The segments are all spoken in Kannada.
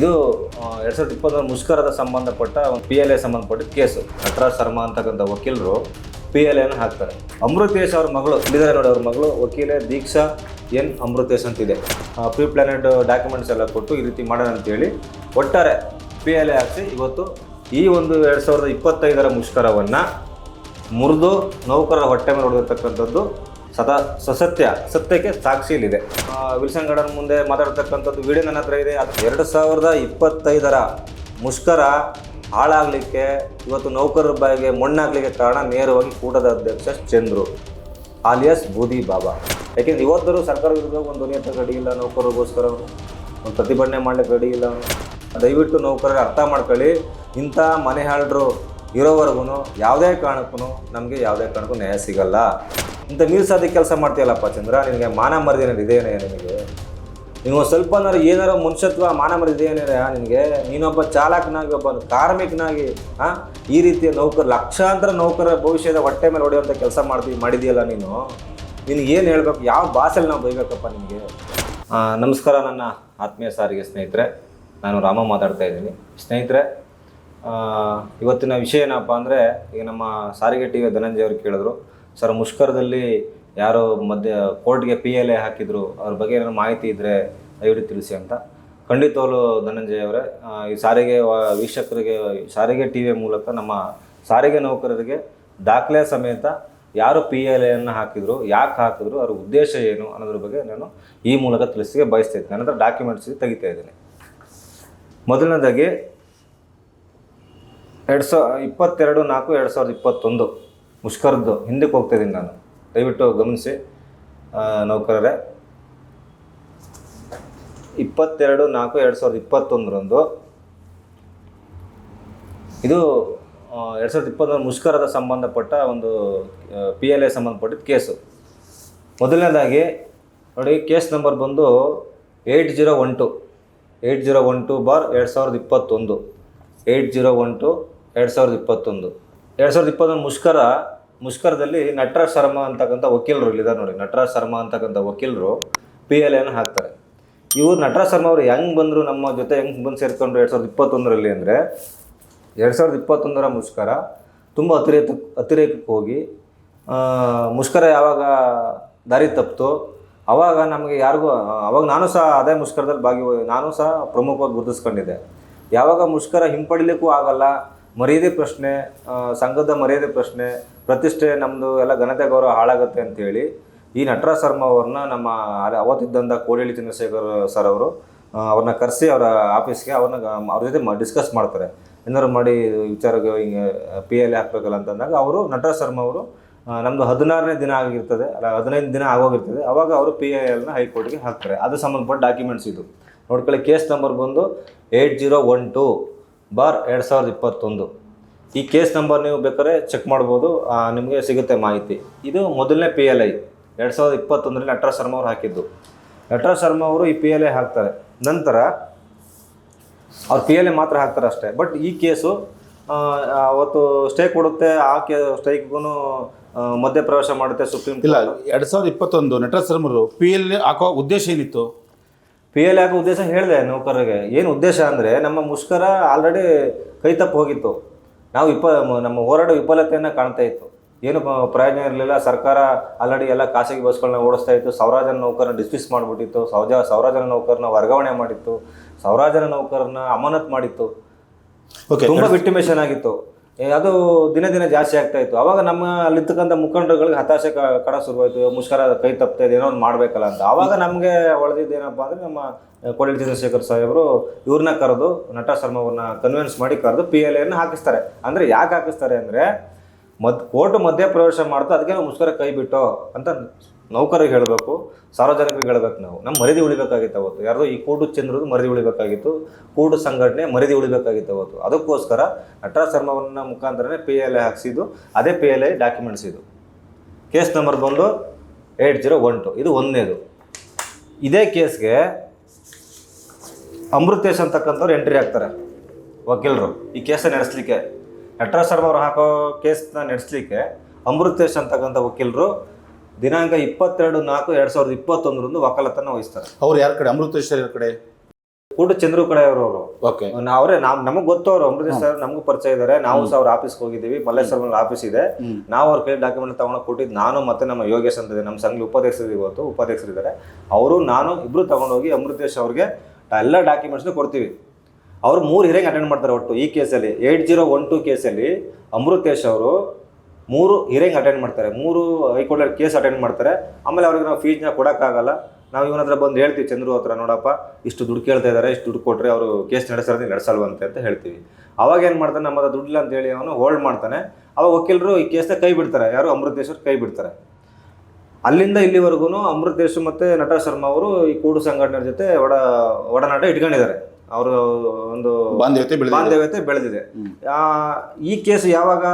ಇದು ಎರಡು ಸಾವಿರದ ಇಪ್ಪತ್ತೊಂದು ಮುಷ್ಕರದ ಸಂಬಂಧಪಟ್ಟ ಒಂದು ಪಿ ಎಲ್ ಎ ಸಂಬಂಧಪಟ್ಟ ಕೇಸು. ನಟರಾಜ್ ಶರ್ಮಾ ಅಂತಕ್ಕಂಥ ವಕೀಲರು ಪಿ ಎಲ್ ಎನ ಹಾಕ್ತಾರೆ. ಅಮೃತೇಶ್ ಅವ್ರ ಮಗಳು ಇಲ್ಲಿದ್ದಾರೆ ನೋಡಿ ಅವ್ರ ಮಗಳು ವಕೀಲೆ ದೀಕ್ಷಾ ಎನ್. ಅಮೃತೇಶ್ ಅಂತಿದೆ. ಪ್ರೀ ಪ್ಲಾನೆಡ್ ಡಾಕ್ಯುಮೆಂಟ್ಸ್ ಎಲ್ಲ ಕೊಟ್ಟು ಈ ರೀತಿ ಮಾಡೋಣ ಅಂತೇಳಿ ಒಟ್ಟಾರೆ ಪಿ ಎಲ್ ಎ ಹಾಕಿಸಿ ಇವತ್ತು ಈ ಒಂದು ಎರಡು ಸಾವಿರದ ಇಪ್ಪತ್ತೈದರ ಮುಷ್ಕರವನ್ನು ಮುರಿದು ನೌಕರರ ಹೊಟ್ಟೆ ಮೇಲೆ ಹೊಡೆದಿರ್ತಕ್ಕಂಥದ್ದು ಸದಾ ಸಸತ್ಯ, ಸತ್ಯಕ್ಕೆ ಸಾಕ್ಷಿಯಲ್ಲಿದೆ. ವಿಲ್ಸನ್ ಗಾರ್ಡನ್ ಮುಂದೆ ಮಾತಾಡ್ತಕ್ಕಂಥದ್ದು ವಿಡಿಯೋ ನನ್ನ ಹತ್ರ ಇದೆ. ಅದು ಎರಡು ಸಾವಿರದ ಇಪ್ಪತ್ತೈದರ ಮುಷ್ಕರ ಹಾಳಾಗಲಿಕ್ಕೆ, ಇವತ್ತು ನೌಕರರ ಬಾಯಿಗೆ ಮಣ್ಣಾಗಲಿಕ್ಕೆ ಕಾರಣ ನೇರವಾಗಿ ಕೂಟದ ಅಧ್ಯಕ್ಷ ಚಂದ್ರು, ಆಲಿಯಸ್ ಬೂದಿ ಬಾಬಾ. ಯಾಕೆಂದ್ರೆ ಇವತ್ತರೂ ಸರ್ಕಾರ ವಿರುದ್ಧ ಒಂದು ಧ್ವನಿ ಹತ್ರ ರೆಡಿ ಇಲ್ಲ, ನೌಕರರಿಗೋಸ್ಕರ ಒಂದು ಪ್ರತಿಭಟನೆ ಮಾಡ್ಲಿಕ್ಕೆ ರೆಡಿ ಇಲ್ಲ. ದಯವಿಟ್ಟು ನೌಕರರು ಅರ್ಥ ಮಾಡ್ಕೊಳ್ಳಿ. ಇಂಥ ಮನೆ ಹಾಳರು ಇರೋವರೆಗೂ ಯಾವುದೇ ಕಾರಣಕ್ಕೂ ನಮಗೆ ಯಾವುದೇ ಕಾರಣಕ್ಕೂ ನ್ಯಾಯ ಸಿಗಲ್ಲ. ಇಂಥ ಮೀರ್ಸಾದಿ ಕೆಲಸ ಮಾಡ್ತೀಯಲ್ಲಪ್ಪ ಚಂದ್ರ? ನಿನಗೆ ಮಾನ ಮರ್ಯಾದೆ ಇದೆಯೇ ನಿನಗೆ? ನೀವು ಸ್ವಲ್ಪ ಅಂದ್ರೆ ಏನಾರು ಮನುಷ್ಯತ್ವ, ಮಾನ ಮರ್ಯಾದೆ ನಿನಗೆ? ನೀನೊಬ್ಬ ಚಾಲಕನಾಗಿ, ಒಬ್ಬ ಕಾರ್ಮಿಕನಾಗಿ ಹಾಂ ಈ ರೀತಿಯ ನೌಕರ, ಲಕ್ಷಾಂತರ ನೌಕರ ಭವಿಷ್ಯದ ಹೊಟ್ಟೆ ಮೇಲೆ ಹೊಡೆಯುವಂಥ ಕೆಲಸ ಮಾಡ್ತೀವಿ ಮಾಡಿದೆಯಲ್ಲ ನೀನು? ನಿನಗೆ ಏನು ಹೇಳ್ಬೇಕು? ಯಾವ ಭಾಷೆಯಲ್ಲಿ ನಾವು ಬೈಬೇಕಪ್ಪ ನಿನಗೆ? ನಮಸ್ಕಾರ ನನ್ನ ಆತ್ಮೀಯ ಸಾರಿಗೆ ಸ್ನೇಹಿತರೆ. ನಾನು ರಾಮ ಮಾತಾಡ್ತಾ ಇದ್ದೀನಿ. ಸ್ನೇಹಿತರೆ ಇವತ್ತಿನ ವಿಷಯ ಏನಪ್ಪ ಅಂದರೆ, ಈಗ ನಮ್ಮ ಸಾರಿಗೆ ಟಿ ವಿ ಧನಂಜಯ ಅವರು ಕೇಳಿದ್ರು. ಸರ್, ಮುಷ್ಕರದಲ್ಲಿ ಯಾರೋ ಮಧ್ಯ ಕೋರ್ಟ್ಗೆ ಪಿ ಎಲ್ ಎ ಹಾಕಿದ್ರು, ಅವ್ರ ಬಗ್ಗೆ ಏನಾದ್ರು ಮಾಹಿತಿ ಇದ್ದರೆ ದಯವಿಟ್ಟು ತಿಳಿಸಿ ಅಂತ. ಖಂಡಿತವಲು ಧನಂಜಯ ಅವರೇ ಈ ಸಾರಿಗೆ ವೀಕ್ಷಕರಿಗೆ, ಸಾರಿಗೆ ಟಿ ವಿ ಮೂಲಕ ನಮ್ಮ ಸಾರಿಗೆ ನೌಕರರಿಗೆ ದಾಖಲೆ ಸಮೇತ ಯಾರು ಪಿ ಎಲ್ ಎನ್ನು ಹಾಕಿದ್ರು, ಯಾಕೆ ಹಾಕಿದ್ರು, ಅವ್ರ ಉದ್ದೇಶ ಏನು ಅನ್ನೋದ್ರ ಬಗ್ಗೆ ನಾನು ಈ ಮೂಲಕ ತಿಳಿಸಿಗೆ ಬಯಸ್ತಾ ನನ್ನ ಹತ್ರ ಡಾಕ್ಯುಮೆಂಟ್ಸ್ ತೆಗಿತಾ ಇದ್ದೀನಿ. ಮೊದಲನೇದಾಗಿ, ಎರಡು ಸಾವಿರ ಇಪ್ಪತ್ತೆರಡು ನಾಲ್ಕು ಎರಡು ಸಾವಿರದ ಇಪ್ಪತ್ತೊಂದು. ಮುಷ್ಕರದ್ದು ಹಿಂದಕ್ಕೆ ಹೋಗ್ತಾ ಇದ್ದೀನಿ ನಾನು. ದಯವಿಟ್ಟು ಗಮನಿಸಿ ನೌಕರರೇ. ಇಪ್ಪತ್ತೆರಡು ನಾಲ್ಕು ಎರಡು ಸಾವಿರದ ಇಪ್ಪತ್ತೊಂದರಂದು ಇದು ಎರಡು ಸಾವಿರದ ಇಪ್ಪತ್ತೊಂದು ಮುಷ್ಕರದ ಸಂಬಂಧಪಟ್ಟ ಒಂದು ಪಿ ಎಲ್ ಎ ಸಂಬಂಧಪಟ್ಟಿದ್ದ ಕೇಸು. ಮೊದಲನೇದಾಗಿ, ನೋಡಿ, ಕೇಸ್ ನಂಬರ್ ಬಂದು eight zero one two eight zero one two bar ಎರಡು ಸಾವಿರದ ಇಪ್ಪತ್ತೊಂದು ಏಯ್ಟ್ ಜೀರೋ ಒನ್ ಟು ಎರಡು ಸಾವಿರದ ಇಪ್ಪತ್ತೊಂದು. ಎರಡು ಸಾವಿರದ ಇಪ್ಪತ್ತೊಂದು ಮುಷ್ಕರ, ಮುಷ್ಕರದಲ್ಲಿ ನಟರಾಜ್ ಶರ್ಮಾ ಅಂತಕ್ಕಂಥ ವಕೀಲರು ಇಲ್ಲಿದ್ದಾರೆ ನೋಡಿ. ನಟರಾಜ್ ಶರ್ಮಾ ಅಂತಕ್ಕಂಥ ವಕೀಲರು ಪಿ ಎಲ್ ಎನ ಹಾಕ್ತಾರೆ. ಇವರು ನಟರಾಜ್ ಶರ್ಮಾ ಅವರು ಹೆಂಗೆ ಬಂದರು, ನಮ್ಮ ಜೊತೆ ಹೆಂಗೆ ಬಂದು ಸೇರಿಕೊಂಡ್ರು ಎರಡು ಸಾವಿರದ ಇಪ್ಪತ್ತೊಂದರಲ್ಲಿ ಅಂದರೆ, ಎರಡು ಸಾವಿರದ ಇಪ್ಪತ್ತೊಂದರ ಮುಷ್ಕರ ತುಂಬ ಅತಿರೇಕ, ಅತಿರೇಕಕ್ಕೆ ಹೋಗಿ ಮುಷ್ಕರ ಯಾವಾಗ ದಾರಿ ತಪ್ಪಿತು ಆವಾಗ ನಮಗೆ ಯಾರಿಗೂ, ಅವಾಗ ನಾನು ಸಹ ಅದೇ ಮುಷ್ಕರದಲ್ಲಿ ಭಾಗಿ ನಾನು ಸಹ ಪ್ರಮುಖವಾಗಿ ಗುರುತಿಸ್ಕೊಂಡಿದ್ದೆ. ಯಾವಾಗ ಮುಷ್ಕರ ಹಿಂಪಡಿಲಿಕ್ಕೂ ಆಗಲ್ಲ ಮರ್ಯಾದೆ ಪ್ರಶ್ನೆ ಸಂಘದ ಮರ್ಯಾದೆ ಪ್ರಶ್ನೆ, ಪ್ರತಿಷ್ಠೆ ನಮ್ಮದು ಎಲ್ಲ ಘನತೆ ಗೌರವ ಹಾಳಾಗುತ್ತೆ ಅಂತೇಳಿ ಈ ನಟರಾಜ್ ಶರ್ಮಾ ಅವ್ರನ್ನ ನಮ್ಮ ಅವತ್ತಿದ್ದಂಥ ಕೋಡಿಹಳ್ಳಿ ಚಂದ್ರಶೇಖರ್ ಸರ್ ಅವರು ಅವ್ರನ್ನ ಕರೆಸಿ ಅವರ ಆಫೀಸ್ಗೆ ಅವ್ರನ್ನ ಅವ್ರ ಜೊತೆ ಡಿಸ್ಕಸ್ ಮಾಡ್ತಾರೆ. ಏನಾದ್ರು ಮಾಡಿ ವಿಚಾರಕ್ಕೆ ಹಿಂಗೆ ಪಿ ಎಲ್ ಹಾಕ್ಬೇಕಲ್ಲ ಅಂತಂದಾಗ ಅವರು ನಟರಾಜ್ ಶರ್ಮಾ ಅವರು ನಮ್ಮದು ಹದಿನಾರನೇ ದಿನ ಆಗಿರ್ತದೆ, ಅಲ್ಲ ಹದಿನೈದು ದಿನ ಆಗೋಗಿರ್ತದೆ, ಅವಾಗ ಅವರು ಪಿ ಐ ಎಲ್ನ ಹೈಕೋರ್ಟ್ಗೆ ಹಾಕ್ತಾರೆ. ಅದು ಸಂಬಂಧಪಟ್ಟ ಡಾಕ್ಯುಮೆಂಟ್ಸ್ ಇದು. ನೋಡ್ಕೊಳ್ಳಿ ಕೇಸ್ ನಂಬರ್ ಬಂದು eight zero one two bar ಎರಡು ಸಾವಿರದ ಇಪ್ಪತ್ತೊಂದು. ಈ ಕೇಸ್ ನಂಬರ್ ನೀವು ಬೇಕಾದ್ರೆ ಚೆಕ್ ಮಾಡ್ಬೋದು. ನಿಮಗೆ ಸಿಗುತ್ತೆ ಮಾಹಿತಿ. ಇದು ಮೊದಲನೇ ಪಿ ಎಲ್ ಐ ಎರಡು ಸಾವಿರದ ಇಪ್ಪತ್ತೊಂದರಲ್ಲಿ ನಟರಾಜ್ ಶರ್ಮಾ ಅವರು ಹಾಕಿದ್ದು. ನಟರಾಜ್ ಶರ್ಮಾ ಅವರು ಈ ಪಿ ಎಲ್ ಐ ಹಾಕ್ತಾರೆ. ನಂತರ ಅವ್ರು ಪಿ ಎಲ್ ಐ ಮಾತ್ರ ಹಾಕ್ತಾರೆ ಅಷ್ಟೇ. ಬಟ್ ಈ ಕೇಸು ಅವತ್ತು ಸ್ಟೇ ಕೊಡುತ್ತೆ ಆ ಕೇ ಸ್ಟ್ರೈಕ್ಗೂ ಮಧ್ಯಪ್ರವೇಶ ಮಾಡುತ್ತೆ ಸುಪ್ರೀಂ ಇಲ್ಲ ಎರಡು ಸಾವಿರದ ಇಪ್ಪತ್ತೊಂದು ನಟರಾಜ್ ಶರ್ಮರು ಪಿ ಎಲ್ ಹಾಕೋ ಉದ್ದೇಶ ಏನಿತ್ತು? ಪಿ ಎಲ್ ಹಾಕೋ ಉದ್ದೇಶ ಹೇಳಿದೆ ನೌಕರರಿಗೆ? ಏನು ಉದ್ದೇಶ ಅಂದರೆ ನಮ್ಮ ಮುಷ್ಕರ ಆಲ್ರೆಡಿ ಕೈ ತಪ್ಪು ಹೋಗಿತ್ತು. ನಾವು ವಿಪ ನಮ್ಮ ಹೋರಾಟ ವಿಫಲತೆಯನ್ನು ಕಾಣ್ತಾ ಇತ್ತು. ಏನು ಪ್ರಯೋಜನ ಇರಲಿಲ್ಲ. ಸರ್ಕಾರ ಆಲ್ರೆಡಿ ಎಲ್ಲ ಖಾಸಗಿ ಬಸ್ಗಳನ್ನ ಓಡಿಸ್ತಾ ಇತ್ತು. ಸೌರಾಜನ ಜನ ನೌಕರನ್ನ ಡಿಸ್ಮಿಸ್ ಮಾಡಿಬಿಟ್ಟಿತ್ತು. ಸಾವಿರ ಸೌರಾಜನ ಜನ ನೌಕರನ್ನ ವರ್ಗಾವಣೆ ಮಾಡಿತ್ತು. ಸೌರಾಜನ ಜನ ನೌಕರನ್ನ ಅಮಾನತ್ ಮಾಡಿತ್ತು. ಓಕೆ ತುಂಬಾ ವಿಕ್ಟಿಮೇಷನ್ ಆಗಿತ್ತು. ಅದು ದಿನ ದಿನ ಜಾಸ್ತಿ ಆಗ್ತಾ ಇತ್ತು. ಅವಾಗ ನಮ್ಮ ಅಲ್ಲಿರ್ತಕ್ಕಂಥ ಮುಖಂಡರುಗಳಿಗೆ ಹತಾಶೆ ಕಡ ಶುರುವಾಯಿತು. ಮುಷ್ಕರ ಕೈ ತಪ್ತಾ ಇದೆ ಏನೋ ಒಂದು ಮಾಡಬೇಕಲ್ಲ ಅಂತ. ಅವಾಗ ನಮಗೆ ಒಳದಿದ್ದೇನಪ್ಪ ಅಂದರೆ ನಮ್ಮ ಕೋಡಿ ಚಂದ್ರಶೇಖರ್ ಸಾಹೇಬರು ಇವ್ರನ್ನ ಕರೆದು, ನಟ ಶರ್ಮಾ ಅವ್ರನ್ನ ಕನ್ವಿನ್ಸ್ ಮಾಡಿ ಕರೆದು ಪಿ ಎಲ್ ಎನ್ನು ಹಾಕಿಸ್ತಾರೆ. ಅಂದರೆ ಯಾಕೆ ಹಾಕಿಸ್ತಾರೆ ಅಂದರೆ, ಮದ್, ಕೋರ್ಟ್ ಮಧ್ಯಪ್ರವೇಶ ಮಾಡ್ತಾ, ಅದಕ್ಕೆ ಮುಷ್ಕರ ಕೈ ಬಿಟ್ಟು ಅಂತ ನೌಕರಿಗೆ ಹೇಳಬೇಕು, ಸಾರ್ವಜನಿಕರಿಗೆ ಹೇಳಬೇಕು ನಾವು. ನಮ್ಮ ಮರದಿ ಉಳಿಬೇಕಾಗಿತ್ತು ಅವತ್ತು. ಯಾರ್ದೋ ಈ ಕೂಡು ಚಂದ್ರದು ಮರದಿ ಉಳಿಬೇಕಾಗಿತ್ತು. ಕೂಡು ಸಂಘಟನೆ ಮರದಿ ಉಳಿಬೇಕಾಗಿತ್ತು ಅವತ್ತು. ಅದಕ್ಕೋಸ್ಕರ ನಟರಾಜ್ ಶರ್ಮವನ್ನ ಮುಖಾಂತರನೇ ಪಿ ಎಲ್ ಐ ಹಾಕ್ಸಿದ್ದು, ಅದೇ ಪಿ ಎಲ್ ಐ ಡಾಕ್ಯುಮೆಂಟ್ಸ್ ಇದು. ಕೇಸ್ ನಂಬರ್ ಬಂದು ಏಟ್ ಜೀರೋ ಒನ್ ಟು. ಇದು ಒಂದನೇದು. ಇದೇ ಕೇಸ್ಗೆ ಅಮೃತೇಶ್ ಅಂತಕ್ಕಂಥವ್ರು ಎಂಟ್ರಿ ಆಗ್ತಾರೆ ವಕೀಲರು. ಈ ಕೇಸನ್ನು ನಡೆಸಲಿಕ್ಕೆ. ನಟರಾಜ್ ಶರ್ಮ ಅವರು ಹಾಕೋ ಕೇಸನ್ನ ನಡೆಸಲಿಕ್ಕೆ ಅಮೃತೇಶ್ ಅಂತಕ್ಕಂಥ ವಕೀಲರು ದಿನಾಂಕ ಇಪ್ಪತ್ತೆರಡು ನಾಲ್ಕು ಎರಡು ಸಾವಿರದ ಇಪ್ಪತ್ತೊಂದರಂದು ವಕಾಲತನ ವಹಿಸ್ತಾರೆ. ಅವ್ರು ಯಾರ ಕಡೆ? ಅಮೃತೇಶ್ವರ ಕಡೆ ಕೂಡ? ಚಂದ್ರು ಕಡೆ ಅವರು ಓಕೆ. ಅವರೇ ನಾವ್ ನಮಗ್ ಗೊತ್ತು ಅವರು ಅಮೃತೇಶ್ವರ್ ಸರ್ ನಮಗೂ ಪರಿಚಯ ಇದ್ದಾರೆ ನಾವು ಸಹ ಅವ್ರ ಆಫೀಸ್ಗೆ ಹೋಗಿದ್ದೀವಿ. ಮಲ್ಲೇಶ್ವರ ಆಫೀಸ್ ಇದೆ. ನಾವು ಅವ್ರ ಕೈ ಡಾಕ್ಯುಮೆಂಟ್ ತಗೊಂಡು ಕೊಟ್ಟಿದ್ದು ನಾನು ಮತ್ತೆ ನಮ್ಮ ಯೋಗೇಶ್ ಅಂತ ಇದೆ. ನಮ್ಮ ಸಂಘ ಉಪಾಧ್ಯಕ್ಷರು ಇವತ್ತು ಉಪಾಧ್ಯಕ್ಷರಿದ್ದಾರೆ ಅವರು ನಾನು ಇಬ್ರು ತಗೊಂಡೋಗಿ ಅಮೃತೇಶ್ ಅವ್ರಿಗೆ ಎಲ್ಲ ಡಾಕ್ಯುಮೆಂಟ್ಸ್ನ ಕೊಡ್ತೀವಿ. ಅವ್ರು ಮೂರು ಹಿರಿಯಂಗೆ ಅಟೆಂಡ್ ಮಾಡ್ತಾರೆ ಒಟ್ಟು ಈ ಕೇಸಲ್ಲಿ ಏಯ್ಟ್ ಜೀರೋ ಒನ್ ಟು ಕೇಸಲ್ಲಿ ಅಮೃತೇಶ್ ಅವರು ಮೂರು ಹಿಯರಿಂಗ್ ಅಟೆಂಡ್ ಮಾಡ್ತಾರೆ. ಮೂರು ಹೈಕೋರ್ಟಲ್ಲಿ ಕೇಸ್ ಅಟೆಂಡ್ ಮಾಡ್ತಾರೆ. ಆಮೇಲೆ ಅವ್ರಿಗೆ ನಾವು ಫೀಸ್ನ ಕೊಡೋಕ್ಕಾಗಲ್ಲ. ನಾವು ಇವನ ಹತ್ರ ಬಂದು ಹೇಳ್ತೀವಿ, ಚಂದ್ರು ಹತ್ರ ನೋಡಪ್ಪ, ಇಷ್ಟು ದುಡ್ಡು ಕೇಳ್ತಾ ಇದ್ದಾರೆ ಇಷ್ಟು ದುಡ್ಡು ಕೊಟ್ಟರೆ ಅವರು ಕೇಸ್ ನಡೆಸೋದು ನಡೆಸಲ್ವಂತೆ ಅಂತ ಹೇಳ್ತೀವಿ. ಅವಾಗ ಏನು ಮಾಡ್ತಾನೆ, ನಮ್ಮ ಹತ್ರ ದುಡ್ಡಿಲ್ಲ ಅಂತ ಹೇಳಿ ಅವನು ಹೋಲ್ಡ್ ಮಾಡ್ತಾನೆ. ಅವಾಗ ವಕೀಲರು ಈ ಕೇಸ್ನ ಕೈ ಬಿಡ್ತಾರೆ. ಯಾರು? ಅಮೃತೇಶ್ವರ್ ಕೈ ಬಿಡ್ತಾರೆ. ಅಲ್ಲಿಂದ ಇಲ್ಲಿವರೆಗೂ ಅಮೃತೇಶ್ ಮತ್ತು ನಟ ಶರ್ಮಾ ಅವರು ಈ ಕೂಡು ಸಂಘಟನೆ ಜೊತೆ ಒಡ, ಒಡನಾಟ ಇಟ್ಕೊಂಡಿದ್ದಾರೆ. ಅವರು ಒಂದು ಬಾಂಧವ್ಯತೆ ಬಾಂಧವ್ಯತೆ ಬೆಳೆದಿದೆ. ಈ ಕೇಸ್ ಯಾವಾಗ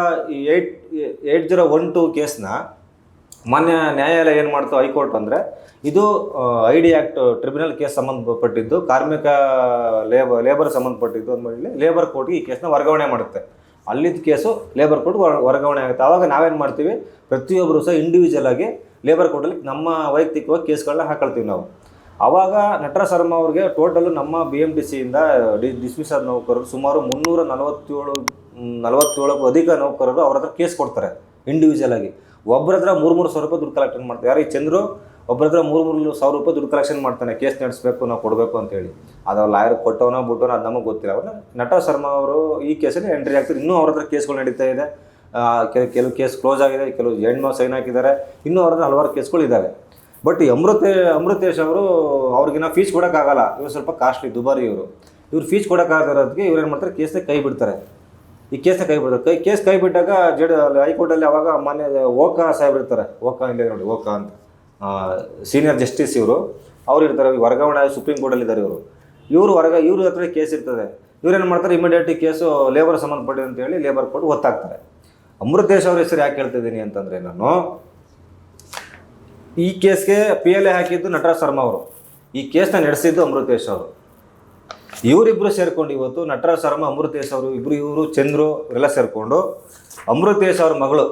eight eight zero one two ಕೇಸ್ನ ಮಾನ್ಯ ನ್ಯಾಯಾಲಯ ಏನು ಮಾಡ್ತು ಹೈಕೋರ್ಟ್ ಅಂದರೆ ಇದು I D act tribunal case ಸಂಬಂಧಪಟ್ಟಿದ್ದು ಕಾರ್ಮಿಕ ಲೇಬ ಲೇಬರ್ ಸಂಬಂಧಪಟ್ಟಿದ್ದು ಅಂದಮೇಲೆ ಲೇಬರ್ ಕೋರ್ಟ್ಗೆ ಈ ಕೇಸ್ನ ವರ್ಗಾವಣೆ ಮಾಡುತ್ತೆ. ಅಲ್ಲಿದ್ದ ಕೇಸು ಲೇಬರ್ ಕೋರ್ಟ್ ವರ್ಗಾವಣೆ ಆಗುತ್ತೆ. ಆವಾಗ ನಾವೇನು ಮಾಡ್ತೀವಿ ಪ್ರತಿಯೊಬ್ಬರು ಸಹ ಇಂಡಿವಿಜುವಲ್ ಆಗಿ ಲೇಬರ್ ಕೋರ್ಟಲ್ಲಿ ನಮ್ಮ ವೈಯಕ್ತಿಕವಾಗಿ ಕೇಸ್ಗಳನ್ನ ಹಾಕೊಳ್ತೀವಿ ನಾವು. ಆವಾಗ ನಟರ ಶರ್ಮ ಅವ್ರಿಗೆ ಟೋಟಲ್ ನಮ್ಮ ಬಿ ಎಂ ಟಿ ಸಿಯಿಂದ ಡಿ ಡಿಸ್ಮಿಸ್ ಆದ ನೌಕರರು ಸುಮಾರು ಮುನ್ನೂರ ನಲವತ್ತೇಳು ನಲವತ್ತೇಳಕ್ಕೂ ಅಧಿಕ ನೌಕರರು ಅವ್ರ ಹತ್ರ ಕೇಸ್ ಕೊಡ್ತಾರೆ ಇಂಡಿವಿಜುವಲ್ ಆಗಿ. ಒಬ್ಬರ ಹತ್ರ ಮೂರು ಮೂರು ಸಾವಿರ ರೂಪಾಯಿ ದುಡ್ಡು ಕಲೆಕ್ಷನ್ ಮಾಡ್ತಾರೆ. ಯಾರು ಚಂದ್ರು? ಒಬ್ಬರ ಹತ್ರ ಮೂರು ಮೂರು ಸಾವಿರ ರೂಪಾಯಿ ದುಡ್ಡು ಕಲೆಕ್ಷನ್ ಮಾಡ್ತಾನೆ. ಕೇಸ್ ನಡೆಸಬೇಕು ನಾವು ಕೊಡಬೇಕು ಅಂತೇಳಿ ಅದು ಲಾಯರ್ ಕೊಟ್ಟವನೋ ಬಿಟ್ಟವನೋ ಅದು ನಮಗೆ ಗೊತ್ತಿಲ್ಲ. ಅವ್ರನ್ನ ನಟ ಶರ್ಮಾ ಅವರು ಈ ಕೇಸಲ್ಲಿ ಎಂಟ್ರಿ ಆಗ್ತಾರೆ. ಇನ್ನೂ ಅವ್ರ ಹತ್ರ ಕೇಸ್ಗಳು ನಡೀತಾ ಇದೆ. ಆ, ಕೆಲ ಕೆಲವು ಕೇಸ್ ಕ್ಲೋಸ್ ಆಗಿದೆ ಕೆಲವು ಹೆಣ್ಣು ಸೈನ್ ಹಾಕಿದ್ದಾರೆ. ಇನ್ನೂ ಅವ್ರ ಹಲವಾರು ಕೇಸ್ಗಳು ಇದ್ದಾವೆ ಬಟ್ ಅಮೃತೆ ಅಮೃತೇಶ್ ಅವರು ಅವ್ರಿಗಿನ್ನ ಫೀಸ್ ಕೊಡೋಕ್ಕಾಗಲ್ಲ. ಇವರು ಸ್ವಲ್ಪ ಕಾಸ್ಟ್ಲಿ ದುಬಾರಿ ಇವರು. ಇವ್ರು ಫೀಸ್ ಕೊಡೋಕ್ಕಾಗಿರೋದಕ್ಕೆ ಇವ್ರು ಏನು ಮಾಡ್ತಾರೆ? ಕೇಸ್ನ ಕೈ ಬಿಡ್ತಾರೆ. ಈ ಕೇಸ್ನ ಕೈ ಬಿಡ್ತಾರೆ. ಕೈ, ಕೇಸ್ ಕೈ ಬಿಟ್ಟಾಗ ಜಡ್ ಹೈಕೋರ್ಟಲ್ಲಿ ಅವಾಗ ಮಾನ್ಯ ಓಕಾ ಸಾಹೇಬ್ ಇರ್ತಾರೆ. ಓಕಾ ಇಲ್ಲೇ ನೋಡಿ, ಓಕಾ ಅಂತ. ಸೀನಿಯರ್ ಜಸ್ಟಿಸ್ ಇವರು. ಅವ್ರು ಇರ್ತಾರೆ. ವರ್ಗಾವಣೆ ಸುಪ್ರೀಂ ಕೋರ್ಟಲ್ಲಿ ಇದ್ದಾರೆ ಇವರು. ಇವರು ಹೊರಗ, ಇವ್ರ ಹತ್ರ ಕೇಸ್ ಇರ್ತದೆ. ಇವ್ರೇನು ಮಾಡ್ತಾರೆ? ಇಮಿಡಿಯೇಟ್ ಕೇಸು ಲೇಬರ್ ಸಂಬಂಧಪಟ್ಟಿದೆ ಅಂತೇಳಿ ಲೇಬರ್ ಕೊಟ್ಟು ಗೊತ್ತಾಗ್ತಾರೆ ಅಮೃತೇಶ್ ಅವ್ರ ಹೆಸರು ಯಾಕೆ ಹೇಳ್ತಿದ್ದೀನಿ ಅಂತಂದರೆ ನಾನು ಈ ಕೇಸ್ಗೆ ಪಿ ಎಲ್ ಎ ಹಾಕಿದ್ದು ನಟರಾಜ್ ಶರ್ಮಾ ಅವರು. ಈ ಕೇಸ್ನ ನಡೆಸಿದ್ದು ಅಮೃತೇಶ್ ಅವರು. ಇವರಿಬ್ಬರು ಸೇರ್ಕೊಂಡು ಇವತ್ತು ನಟರಾಜ್ ಶರ್ಮಾ, ಅಮೃತೇಶ್ ಅವರು ಇಬ್ಬರು ಇವರು, ಚಂದ್ರು ಇವರೆಲ್ಲ ಸೇರಿಕೊಂಡು ಅಮೃತೇಶ್ ಅವ್ರ ಮಗಳು,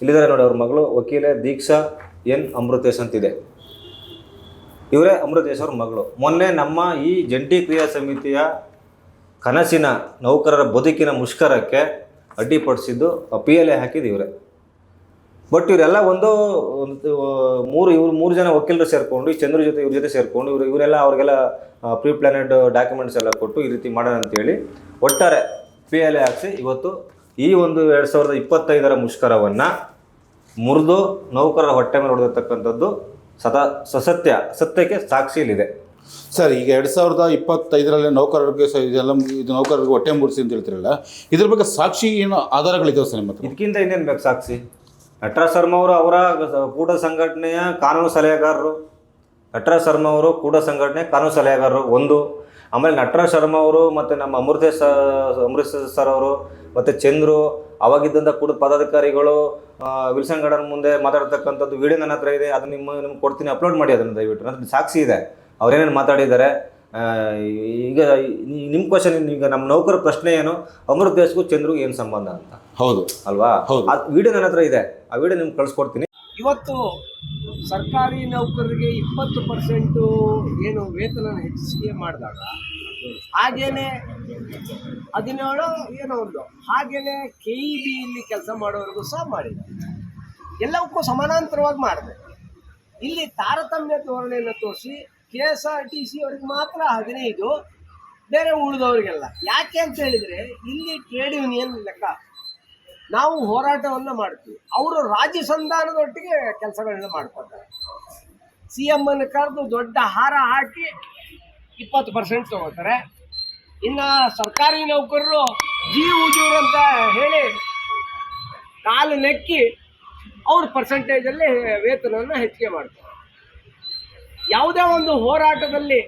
ಇಲ್ಲಿದ್ದಾರೆ ನೋಡಿ ಅವ್ರ ಮಗಳು, ವಕೀಲೆ ದೀಕ್ಷಾ ಎನ್ ಅಮೃತೇಶ್ ಅಂತಿದೆ. ಇವರೇ ಅಮೃತೇಶ್ ಅವ್ರ ಮಗಳು. ಮೊನ್ನೆ ನಮ್ಮ ಈ ಜಂಟಿ ಕ್ರಿಯಾ ಸಮಿತಿಯ ಕನಸಿನ ನೌಕರರ ಬದುಕಿನ ಮುಷ್ಕರಕ್ಕೆ ಅಡ್ಡಿಪಡಿಸಿದ್ದು ಪಿ ಎಲ್ ಎ ಹಾಕಿದ್ದು ಇವರೇ. ಬಟ್ ಇವರೆಲ್ಲ ಒಂದು ಒಂದು ಮೂರು ಇವ್ರು ಮೂರು ಜನ ವಕೀಲರು ಸೇರಿಕೊಂಡು ಈ ಚಂದ್ರ ಜೊತೆ ಇವ್ರ ಜೊತೆ ಸೇರಿಕೊಂಡು ಇವರು ಇವರೆಲ್ಲ ಅವ್ರಿಗೆಲ್ಲ ಪ್ರೀ ಪ್ಲಾನೆಡ್ ಡಾಕ್ಯುಮೆಂಟ್ಸ್ ಎಲ್ಲ ಕೊಟ್ಟು ಈ ರೀತಿ ಮಾಡೋಣ ಅಂತೇಳಿ ಒಟ್ಟಾರೆ ಪಿ ಎಲ್ ಎ ಹಾಕ್ಸಿ ಇವತ್ತು ಈ ಒಂದು ಎರಡು ಸಾವಿರದ ಇಪ್ಪತ್ತೈದರ ಮುಷ್ಕರವನ್ನು ಮುರಿದು ನೌಕರರ ಹೊಟ್ಟೆ ಮೇಲೆ ಹೊಡೆದಿರ್ತಕ್ಕಂಥದ್ದು ಸದಾ ಸಸತ್ಯ ಸತ್ಯಕ್ಕೆ ಸಾಕ್ಷಿಯಲ್ಲಿದೆ. ಸರ್ ಈಗ ಎರಡು ಸಾವಿರದ ಇಪ್ಪತ್ತೈದರಲ್ಲಿ ನೌಕರರಿಗೆ ಇದೆಲ್ಲ ಇದು ನೌಕರರಿಗೆ ಹೊಟ್ಟೆ ಮೂಡಿಸಿ ಅಂತ ಹೇಳ್ತಿರಲ್ಲ ಇದ್ರ ಬಗ್ಗೆ ಸಾಕ್ಷಿ ಏನು ಆಧಾರಗಳಿದಾವೆ ಸರ್ ನಿಮ್ಮ ಇದಕ್ಕಿಂತ ಇನ್ನೇನು ಬೇಕು ಸಾಕ್ಷಿ? ನಟರಾಜ್ ಶರ್ಮಾ ಅವರು ಅವರ ಕೂಡ ಸಂಘಟನೆಯ ಕಾನೂನು ಸಲಹೆಗಾರರು. ನಟರಾಜ್ ಶರ್ಮಾ ಅವರು ಕೂಡ ಸಂಘಟನೆ ಕಾನೂನು ಸಲಹೆಗಾರರು ಒಂದು. ಆಮೇಲೆ ನಟರಾಜ್ ಶರ್ಮಾ ಅವರು ಮತ್ತು ನಮ್ಮ ಅಮೃತೇಶ್ ಅಮೃತೇಶ್ ಸರ್ ಅವರು ಮತ್ತು ಚಂದ್ರು ಅವಾಗಿದ್ದಂಥ ಕೂಡ ಪದಾಧಿಕಾರಿಗಳು ವಿಲ್ಸನ್ ಗಾರ್ಡನ್ ಮುಂದೆ ಮಾತಾಡ್ತಕ್ಕಂಥದ್ದು ವಿಡಿಯೋ ನನ್ನ ಹತ್ರ ಇದೆ. ಅದು ನಿಮ್ಮ, ನಿಮ್ಗೆ ಕೊಡ್ತೀನಿ ಅಪ್ಲೋಡ್ ಮಾಡಿ ಅದನ್ನು ದಯವಿಟ್ಟು. ನನ್ನ ಸಾಕ್ಷಿ ಇದೆ. ಅವ್ರೇನೇನು ಮಾತಾಡಿದ್ದಾರೆ ಈಗ ನಿಮ್ಮ ಕ್ವಶನ್ ಈಗ ನಮ್ಮ ನೌಕರ ಪ್ರಶ್ನೆ ಏನು? ಅಮೃತೇಶ್ಗೂ ಚಂದ್ರಿಗೂ ಏನು ಸಂಬಂಧ ಅಂತ? ಹೌದು. ಅಲ್ವಾ? ಹೌದು. ಆ ವಿಡಿಯೋ ನನ್ನ ಹತ್ರ ಇದೆ. ಆ ವಿಡಿಯೋ ನಿಮ್ಗೆ ಕಳಿಸ್ಕೊಡ್ತೀನಿ. ಇವತ್ತು ಸರ್ಕಾರಿ ನೌಕರರಿಗೆ ಇಪ್ಪತ್ತು ಪರ್ಸೆಂಟು ಏನು ವೇತನ ಹೆಚ್ಚಿಗೆ ಮಾಡಿದಾಗ ಹಾಗೇನೆ ಹದಿನೇಳು ಏನೋ ಒಂದು ಹಾಗೇನೆ ಕೆ ಇ ಬಿಯಲ್ಲಿ ಕೆಲಸ ಮಾಡೋರಿಗೂ ಸಹ ಮಾಡಿದೆ. ಎಲ್ಲವಕ್ಕೂ ಸಮಾನಾಂತರವಾಗಿ ಮಾಡಿದೆ. ಇಲ್ಲಿ ತಾರತಮ್ಯ ಧೋರಣೆಯನ್ನು ತೋರಿಸಿ K S R T C ಅವ್ರಿಗೆ ಮಾತ್ರ ಹದಿನೈದು, ಬೇರೆ ಉಳಿದವರಿಗೆಲ್ಲ. ಯಾಕೆ ಅಂತ ಹೇಳಿದರೆ, ಇಲ್ಲಿ ಟ್ರೇಡ್ ಯೂನಿಯನ್ ಲೆಕ್ಕ, ನಾವು ಹೋರಾಟವನ್ನು ಮಾಡ್ತೀವಿ. ಅವರು ರಾಜ್ಯ ಸಂಧಾನದೊಟ್ಟಿಗೆ ಕೆಲಸಗಳನ್ನ ಮಾಡ್ಕೊತಾರೆ ಸಿ ಎಂ ಅನ್ನು ಕರೆದು ದೊಡ್ಡ ಹಾರ ಹಾಕಿ ಇಪ್ಪತ್ತು ಪರ್ಸೆಂಟ್ ತಗೋತಾರೆ. ಇನ್ನು ಸರ್ಕಾರಿ ನೌಕರರು ಜೀ ಉಜೂರು ಅಂತ ಹೇಳಿ ಕಾಲು ನೆಕ್ಕಿ ಅವ್ರ ಪರ್ಸೆಂಟೇಜಲ್ಲಿ ವೇತನವನ್ನು ಹೆಚ್ಚಿಗೆ ಮಾಡ್ತಾರೆ. ಯಾವುದೇ ಒಂದು ಹೋರಾಟದಲ್ಲಿ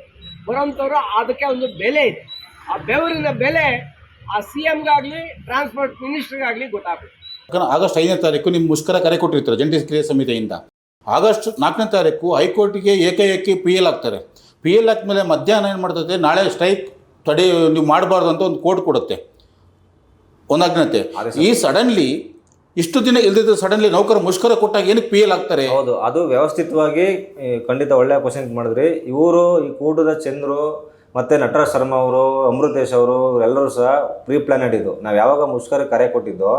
ಬರೋಂಥವ್ರು ಅದಕ್ಕೆ ಒಂದು ಬೆಲೆ ಇದೆ. ಆ ಬೆವರಿನ ಬೆಲೆ ಆ ಸಿ ಎಮ್ಗಾಗಲಿ ಟ್ರಾನ್ಸ್ಪೋರ್ಟ್ ಮಿನಿಸ್ಟ್ರಿಗಾಗಲಿ ಗೊತ್ತಾಗುತ್ತೆ ಯಾಕಂದ್ರೆ ಆಗಸ್ಟ್ ಐದನೇ ತಾರೀಕು ನಿಮ್ಮ ಮುಷ್ಕರ ಕರೆ ಕೊಟ್ಟಿರ್ತಾರೆ ಜಂಟಿ ಕ್ರಿಯಾ ಸಮಿತಿಯಿಂದ. ಆಗಸ್ಟ್ ನಾಲ್ಕನೇ ತಾರೀಕು ಹೈಕೋರ್ಟಿಗೆ ಏಕಾಏಕಿ ಪಿ ಎಲ್ ಆಗ್ತಾರೆ ಪಿ ಎಲ್ ಹಾಕ್ಮೇಲೆ ಮಧ್ಯಾಹ್ನ ಏನು ಮಾಡ್ತದೆ ನಾಳೆ ಸ್ಟ್ರೈಕ್ ತಡೆ ನೀವು ಮಾಡಬಾರ್ದು ಅಂತ ಒಂದು ಕೋರ್ಟ್ ಕೊಡುತ್ತೆ. ಒಂದಾಗ್ನತೆ. ಈ ಸಡನ್ಲಿ ಇಷ್ಟು ದಿನ ಇಲ್ದಿದ್ದು ಸಡನ್ಲಿ ನೌಕರ ಮುಷ್ಕರ ಕೊಟ್ಟಾಗ ಏನಕ್ಕೆ ಪಿ ಎಲ್ ಆಗ್ತಾರೆ? ಹೌದು, ಅದು ವ್ಯವಸ್ಥಿತವಾಗಿ ಖಂಡಿತ ಒಳ್ಳೆಯ ಕ್ವಶನ್ ಮಾಡಿದ್ರಿ. ಇವರು, ಈ ಕೂಟದ ಚಂದ್ರು, ಮತ್ತು ನಟರಾಜ್ ಶರ್ಮಾ ಅವರು, ಅಮೃತೇಶ್ ಅವರು, ಇವರೆಲ್ಲರೂ ಸಹ ಪ್ರೀ ಪ್ಲಾನೆಡ್ ಇದು. ನಾವು ಯಾವಾಗ ಮುಷ್ಕರ ಕರೆ ಕೊಟ್ಟಿದ್ದೋ,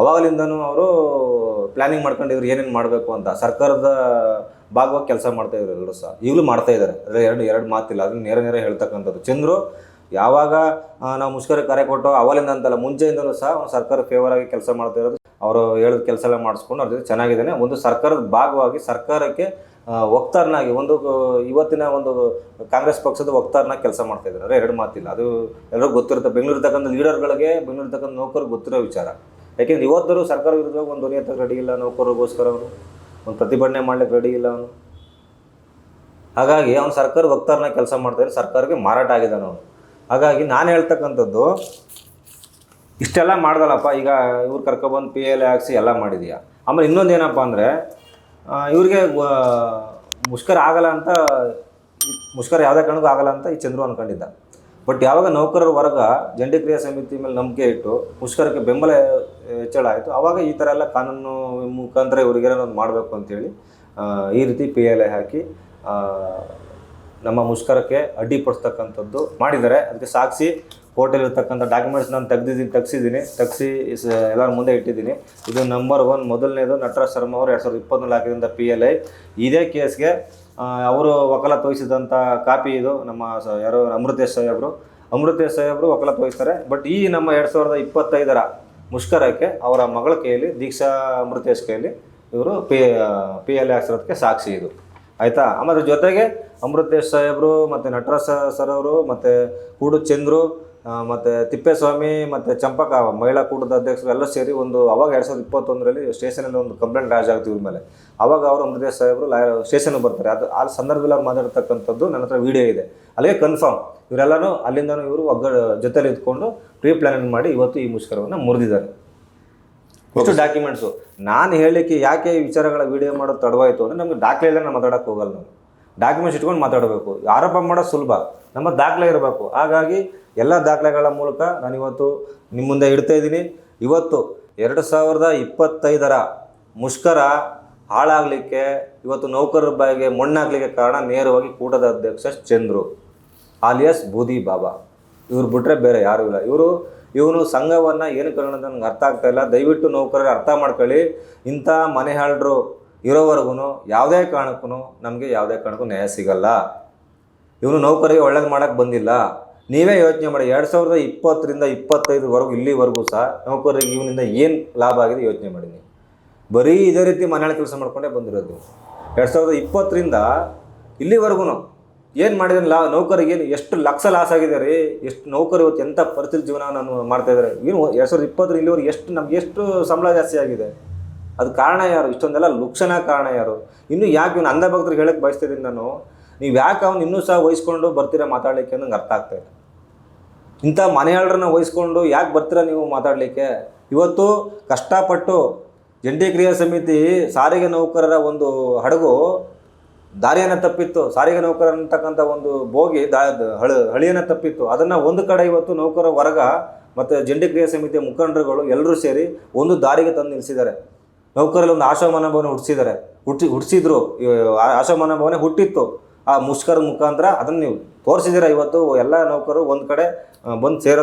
ಅವಾಗಲಿಂದನೂ ಅವರು ಪ್ಲ್ಯಾನಿಂಗ್ ಮಾಡ್ಕೊಂಡಿದ್ರು, ಏನೇನು ಮಾಡಬೇಕು ಅಂತ. ಸರ್ಕಾರದ ಭಾಗವಾಗಿ ಕೆಲಸ ಮಾಡ್ತಾ ಇದ್ರು ಎಲ್ಲರೂ ಸಹ. ಈಗಲೂ ಮಾಡ್ತಾ ಇದ್ದಾರೆ ಅದೇ ಎರಡು ಎರಡು ಮಾತಿಲ್ಲ. ಅದನ್ನು ನೇರ ನೇರ ಹೇಳ್ತಕ್ಕಂಥದ್ದು. ಚಂದ್ರು, ಯಾವಾಗ ನಾವು ಮುಷ್ಕರ ಕರೆ ಕೊಟ್ಟೋ, ಅವಲಿಂದ ಅಂತಲ್ಲ, ಮುಂಚೆಯಿಂದಲೂ ಸಹ ಸರ್ಕಾರ ಫೇವರ್ ಆಗಿ ಕೆಲಸ ಮಾಡ್ತಾ ಇರೋದು ಅವರು ಹೇಳಿದ ಕೆಲಸ ಎಲ್ಲ ಮಾಡಿಸ್ಕೊಂಡು ಅವ್ರ ಜೊತೆ ಚೆನ್ನಾಗಿದ್ದಾನೆ. ಒಂದು ಸರ್ಕಾರದ ಭಾಗವಾಗಿ ಸರ್ಕಾರಕ್ಕೆ ವಕ್ತಾರನಾಗಿ ಒಂದು ಇವತ್ತಿನ ಒಂದು ಕಾಂಗ್ರೆಸ್ ಪಕ್ಷದ ವಕ್ತಾರನಾಗಿ ಕೆಲಸ ಮಾಡ್ತಾ ಇದ್ದಾರೆ. ಎರಡು ಮಾತಿಲ್ಲ. ಅದು ಎಲ್ಲರಿಗೂ ಗೊತ್ತಿರುತ್ತೆ. ಬೆಂಗಳೂರು ಇರ್ತಕ್ಕಂಥ ಲೀಡರ್ಗಳಿಗೆ ಬೆಂಗಳೂರು ಇರ್ತಕ್ಕಂಥ ನೌಕರಿಗೆ ಗೊತ್ತಿರೋ ವಿಚಾರ. ಯಾಕೆಂದ್ರೆ ಇವತ್ತರೂ ಸರ್ಕಾರ ವಿರುದ್ಧ ಒಂದು ಧ್ವನಿ ಎತ್ತಕ್ಕೆ ರೆಡಿ ಇಲ್ಲ ನೌಕರರಿಗೋಸ್ಕರ ಅವನು. ಒಂದು ಪ್ರತಿಭಟನೆ ಮಾಡ್ಲಿಕ್ಕೆ ರೆಡಿ ಇಲ್ಲ ಅವನು. ಹಾಗಾಗಿ ಅವ್ನು ಸರ್ಕಾರ ವಕ್ತಾರನ ಕೆಲಸ ಮಾಡ್ತಾರೆ ಸರ್ಕಾರಕ್ಕೆ ಮಾರಾಟ ಆಗಿದ್ದಾನೆ ಅವನು. ಹಾಗಾಗಿ ನಾನು ಹೇಳ್ತಕ್ಕಂಥದ್ದು ಇಷ್ಟೆಲ್ಲ ಮಾಡ್ದಲ್ಲಪ್ಪ, ಈಗ ಇವ್ರು ಕರ್ಕೊಬಂದು ಪಿ ಎಲ್ ಹಾಕ್ಸಿ ಎಲ್ಲ ಮಾಡಿದೀಯ. ಆಮೇಲೆ ಇನ್ನೊಂದು ಏನಪ್ಪ ಅಂದರೆ ಇವ್ರಿಗೆ ಮುಷ್ಕರ ಆಗಲ್ಲ ಅಂತ ಮುಷ್ಕರ ಯಾವುದೇ ಕಾರಣಕ್ಕೂ ಆಗಲ್ಲ ಅಂತ ಈ ಚಂದ್ರು ಅನ್ಕೊಂಡಿದ್ದ. ಬಟ್ ಯಾವಾಗ ನೌಕರರ ವರ್ಗ ಜಂಟಿ ಕ್ರಿಯಾ ಸಮಿತಿ ಮೇಲೆ ನಂಬಿಕೆ ಇಟ್ಟು ಮುಷ್ಕರಕ್ಕೆ ಬೆಂಬಲ ಹೆಚ್ಚಳ ಆಯಿತು ಆವಾಗ ಈ ಥರ ಎಲ್ಲ ಕಾನೂನು ಮುಖಾಂತರ ಇವ್ರಿಗೆ ಏನೋ ಒಂದು ಮಾಡಬೇಕು ಅಂತೇಳಿ ಈ ರೀತಿ ಪಿ ಎಲ್ ಐ ಹಾಕಿ ನಮ್ಮ ಮುಷ್ಕರಕ್ಕೆ ಅಡ್ಡಿಪಡಿಸ್ತಕ್ಕಂಥದ್ದು ಮಾಡಿದ್ದಾರೆ. ಅದಕ್ಕೆ ಸಾಕ್ಷಿ ಕೋರ್ಟಲ್ಲಿ ಇರ್ತಕ್ಕಂಥ ಡಾಕ್ಯುಮೆಂಟ್ಸ್ ನಾನು ತೆಗ್ದಿದ್ದೀನಿ, ತೆಗ್ಸಿದ್ದೀನಿ. ತೆಗ್ಸಿ ಎಲ್ಲರ ಮುಂದೆ ಇಟ್ಟಿದ್ದೀನಿ. ಇದು ನಂಬರ್ ಒನ್ ಮೊದಲನೇದು ನಟರಾಜ್ ಶರ್ಮಾ ಅವರು ಎರಡು ಸಾವಿರದ ಇಪ್ಪತ್ತ್ನಾಲ್ಕು ಹಾಕಿದಂಥ ಪಿ ಎಲ್ ಐ ಇದೇ ಕೇಸ್ಗೆ ಅವರು ವಕಾಲತ್ ವಹಿಸಿದಂಥ ಕಾಪಿ ಇದು ನಮ್ಮ ಯಾರು ಅಮೃತೇಶ್ ಸಾಹೇಬರು ಅಮೃತೇಶ್ ಸಾಹೇಬರು ವಕಾಲತ್ ವಹಿಸ್ತಾರೆ. ಬಟ್ ಈ ನಮ್ಮ ಎರಡು ಸಾವಿರದ ಇಪ್ಪತ್ತೈದರ ಮುಷ್ಕರಕ್ಕೆ ಅವರ ಮಗಳ ಕೈಯಲ್ಲಿ, ದೀಕ್ಷಾ ಅಮೃತೇಶ್ ಕೈಯಲ್ಲಿ ಇವರು ಪಿ ಪಿ ಎಲ್ ಹಾಕ್ಸಿರೋದಕ್ಕೆ ಸಾಕ್ಷಿ ಇದು. ಆಯಿತಾ? ಆಮೇಲೆ ಜೊತೆಗೆ ಅಮೃತೇಶ್ ಸಾಹೇಬರು ಮತ್ತು ನಟರಾಜ್ ಸರ್ ಅವರು ಮತ್ತು ಕೂಡು ಚಂದ್ರು ಮತ್ತು ತಿಪ್ಪೇಸ್ವಾಮಿ ಮತ್ತು ಚಂಪಕ, ಮಹಿಳಾ ಕೂಟದ ಅಧ್ಯಕ್ಷರು ಎಲ್ಲ ಸೇರಿ ಒಂದು ಅವಾಗ ಎರಡು ಸಾವಿರದ ಇಪ್ಪತ್ತೊಂದರಲ್ಲಿ ಸ್ಟೇಷನಲ್ಲಿ ಒಂದು ಕಂಪ್ಲೇಂಟ್ ರಾಜ್ ಆಗ್ತೀವಿ ಮೇಲೆ. ಅವಾಗ ಅವರು ಅಮೃತೇಶ್ ಸಾಹೇಬರು ಲಾಯ ಸ್ಟೇಷನ್ಗೆ ಬರ್ತಾರೆ. ಅದು ಆ ಸಂದರ್ಭದಲ್ಲಿ ಅವ್ರು ಮಾತಾಡ್ತಕ್ಕಂಥದ್ದು ನನ್ನ ಹತ್ರ ವಿಡಿಯೋ ಇದೆ. ಅಲ್ಲಿಗೆ ಕನ್ಫರ್ಮ್ ಇವರೆಲ್ಲನೂ ಅಲ್ಲಿಂದನೂ ಇವರು ಒಗ್ಗ ಜೊತೆಲಿ ಇದ್ಕೊಂಡು ಪ್ರೀ ಪ್ಲಾನಿಂಗ್ ಮಾಡಿ ಇವತ್ತು ಈ ಮುಷ್ಕರವನ್ನು ಮುರಿದಿದ್ದಾರೆ. ಇಷ್ಟು ಡಾಕ್ಯುಮೆಂಟ್ಸು ನಾನು ಹೇಳಲಿಕ್ಕೆ ಯಾಕೆ ಈ ವಿಚಾರಗಳ ವಿಡಿಯೋ ಮಾಡೋದು ತಡವಾಯಿತು ಅಂದರೆ ನಮಗೆ ದಾಖಲೆ ಇಲ್ಲ ನಾನು ಮಾತಾಡೋಕ್ಕೆ ಹೋಗಲ್ಲ ನಾವು ಡಾಕ್ಯುಮೆಂಟ್ಸ್ ಇಟ್ಕೊಂಡು ಮಾತಾಡಬೇಕು. ಆರೋಪ ಮಾಡೋದು ಸುಲಭ. ನಮ್ಮ ದಾಖಲೆ ಇರಬೇಕು. ಹಾಗಾಗಿ ಎಲ್ಲ ದಾಖಲೆಗಳ ಮೂಲಕ ನಾನು ಇವತ್ತು ನಿಮ್ಮ ಮುಂದೆ ಇಡ್ತಾ ಇದ್ದೀನಿ. ಇವತ್ತು ಎರಡು ಸಾವಿರದ ಇಪ್ಪತ್ತೈದರ ಮುಷ್ಕರ ಹಾಳಾಗಲಿಕ್ಕೆ, ಇವತ್ತು ನೌಕರರ ಬಾಯಿಗೆ ಮಣ್ಣಾಗಲಿಕ್ಕೆ ಕಾರಣ ನೇರವಾಗಿ ಕೂಟದ ಅಧ್ಯಕ್ಷ ಚಂದ್ರು, ಆಲಿಯಸ್ ಬೂದಿ ಬಾಬಾ. ಇವ್ರು ಬಿಟ್ಟರೆ ಬೇರೆ ಯಾರೂ ಇಲ್ಲ. ಇವರು, ಇವನು ಸಂಘವನ್ನು ಏನು ಕಾರಣ ನನಗೆ ಅರ್ಥ ಆಗ್ತಾ ಇಲ್ಲ. ದಯವಿಟ್ಟು ನೌಕರರು ಅರ್ಥ ಮಾಡ್ಕೊಳ್ಳಿ. ಇಂಥ ಮನೆ ಹಾಳರು ಇರೋವರೆಗೂ ಯಾವುದೇ ಕಾರಣಕ್ಕೂ ನಮಗೆ ಯಾವುದೇ ಕಾರಣಕ್ಕೂ ನ್ಯಾಯ ಸಿಗಲ್ಲ. ಇವನು ನೌಕರಿಗೆ ಒಳ್ಳೇದು ಮಾಡೋಕ್ಕೆ ಬಂದಿಲ್ಲ. ನೀವೇ ಯೋಚನೆ ಮಾಡಿ, ಎರಡು ಸಾವಿರದ ಇಪ್ಪತ್ತರಿಂದ ಇಪ್ಪತ್ತೈದರವರೆಗೂ ಇಲ್ಲಿವರೆಗೂ ಸಹ ನೌಕರರಿಗೆ ಇವನಿಂದ ಏನು ಲಾಭ ಆಗಿದೆ ಯೋಚನೆ ಮಾಡಿ ಬರೀ ಇದೇ ರೀತಿ ಮನೆಯಲ್ಲಿ ಕೆಲಸ ಮಾಡ್ಕೊಂಡೇ ಬಂದಿರೋದು ಎರಡು ಸಾವಿರದ ಇಪ್ಪತ್ತರಿಂದ ಇಲ್ಲಿವರೆಗೂ ಏನು ಮಾಡಿದ್ರೆ ಲಾ, ನೌಕರಿಗೆ ಏನು ಎಷ್ಟು ಲಕ್ಷ ಲಾಸ್ ಆಗಿದೆ ರೀ, ಎಷ್ಟು ನೌಕರಿ ಇವತ್ತು ಎಂಥ ಪರಿಸ್ಥಿತಿ ಜೀವನ ನಾನು ಮಾಡ್ತಾ ಇದ್ದಾರೆ ಏನು ಎರಡು ಸಾವಿರದ ಇಪ್ಪತ್ತರ ಇಲ್ಲಿವರೆಗೆ ಎಷ್ಟು ನಮ್ಗೆ ಎಷ್ಟು ಸಂಬಳ ಜಾಸ್ತಿ ಆಗಿದೆ. ಅದು ಕಾರಣ ಯಾರು? ಇಷ್ಟೊಂದೆಲ್ಲ ಲುಕ್ಸನ ಕಾರಣ ಯಾರು? ಇನ್ನು ಯಾಕೆ ಇವನು ಅಂಧ ಭಕ್ತರು ಹೇಳಕ್ಕೆ ಬಯಸ್ತಿದ್ದೀನಿ ನಾನು? ನೀವು ಯಾಕೆ ಅವ್ನು ಇನ್ನೂ ಸಹ ವಹಿಸ್ಕೊಂಡು ಬರ್ತೀರಾ ಮಾತಾಡಲಿಕ್ಕೆ ನಂಗೆ ಅರ್ಥ ಆಗ್ತಾ ಇಲ್ಲ. ಇಂಥ ಮನೆಯಾಳರನ್ನ ವಹಿಸ್ಕೊಂಡು ಯಾಕೆ ಬರ್ತೀರಾ ನೀವು ಮಾತಾಡಲಿಕ್ಕೆ? ಇವತ್ತು ಕಷ್ಟಪಟ್ಟು ಜಂಟಿ ಕ್ರಿಯಾ ಸಮಿತಿ ಸಾರಿಗೆ ನೌಕರರ ಒಂದು ಹಡಗು ದಾರಿಯನ್ನು ತಪ್ಪಿತ್ತು. ಸಾರಿಗೆ ನೌಕರ ಅಂತಕ್ಕಂಥ ಒಂದು ಬೋಗಿ ದ- ಹಳ ಹಳಿಯನ್ನು ತಪ್ಪಿತ್ತು. ಅದನ್ನು ಒಂದು ಕಡೆ ಇವತ್ತು ನೌಕರ ವರ್ಗ ಮತ್ತು ಜಂಟಿ ಕ್ರಿಯಾ ಸಮಿತಿಯ ಮುಖಂಡರುಗಳು ಎಲ್ಲರೂ ಸೇರಿ ಒಂದು ದಾರಿಗೆ ತಂದು ನಿಲ್ಲಿಸಿದ್ದಾರೆ. ನೌಕರಲ್ಲಿ ಒಂದು ಆಶಾ ಮನೋಭಾವನೆ ಹುಟ್ಟಿಸಿದ್ದಾರೆ. ಹುಟ್ಟಿ, ಹುಟ್ಟಿಸಿದ್ರು. ಆಶಾ ಮನೋಭಾವನೆ ಹುಟ್ಟಿತ್ತು. ಆ ಮುಷ್ಕರದ ಮುಖಾಂತರ ಅದನ್ನು ನೀವು ತೋರಿಸಿದ್ದೀರ ಇವತ್ತು? ಎಲ್ಲ ನೌಕರರು ಒಂದು ಕಡೆ ಬಂದು ಸೇರ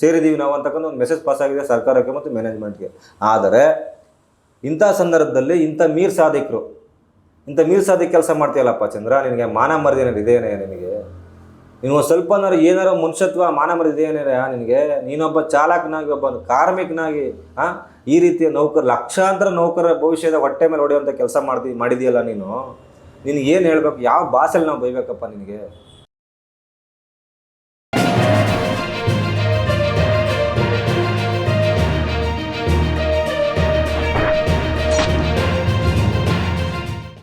ಸೇರಿದ್ದೀವಿ ನಾವು ಅಂತಕ್ಕಂಥ ಒಂದು ಮೆಸೇಜ್ ಪಾಸ್ ಆಗಿದೆ ಸರ್ಕಾರಕ್ಕೆ ಮತ್ತು ಮ್ಯಾನೇಜ್ಮೆಂಟ್ಗೆ ಆದರೆ, ಇಂಥ ಸಂದರ್ಭದಲ್ಲಿ ಇಂಥ ಮೀರ್ ಸಾಧಿಕರು ಇಂಥ ಮೀರ್ ಸಾಧಿಕ್ ಕೆಲಸ ಮಾಡ್ತೀಯಲ್ಲಪ್ಪ ಚಂದ್ರ? ನಿನಗೆ ಮಾನ ಮರ್ದೇನಾರು ಇದೇನೇ ನಿನಗೆ? ನೀನು ಒಂದು ಸ್ವಲ್ಪನಾರು ಏನಾರು ಮನುಷ್ಯತ್ವ, ಮಾನ ಮರ್ಯಾದೆ ಏನಾರ ನಿನಗೆ? ನೀನೊಬ್ಬ ಚಾಲಕನಾಗಿ, ಒಬ್ಬ ಕಾರ್ಮಿಕನಾಗಿ, ಆ ಈ ರೀತಿಯ ನೌಕರ, ಲಕ್ಷಾಂತರ ನೌಕರ ಭವಿಷ್ಯದ ಹೊಟ್ಟೆ ಮೇಲೆ ಹೊಡೆಯುವಂಥ ಕೆಲಸ ಮಾಡ್ತೀವಿ ಮಾಡಿದೆಯಲ್ಲ ನೀನು? ನಿನಗೆ ಏನು ಹೇಳ್ಬೇಕು? ಯಾವ ಭಾಷೆಯಲ್ಲಿ ನಾವು ಬೈಬೇಕಪ್ಪ ನಿನಗೆ?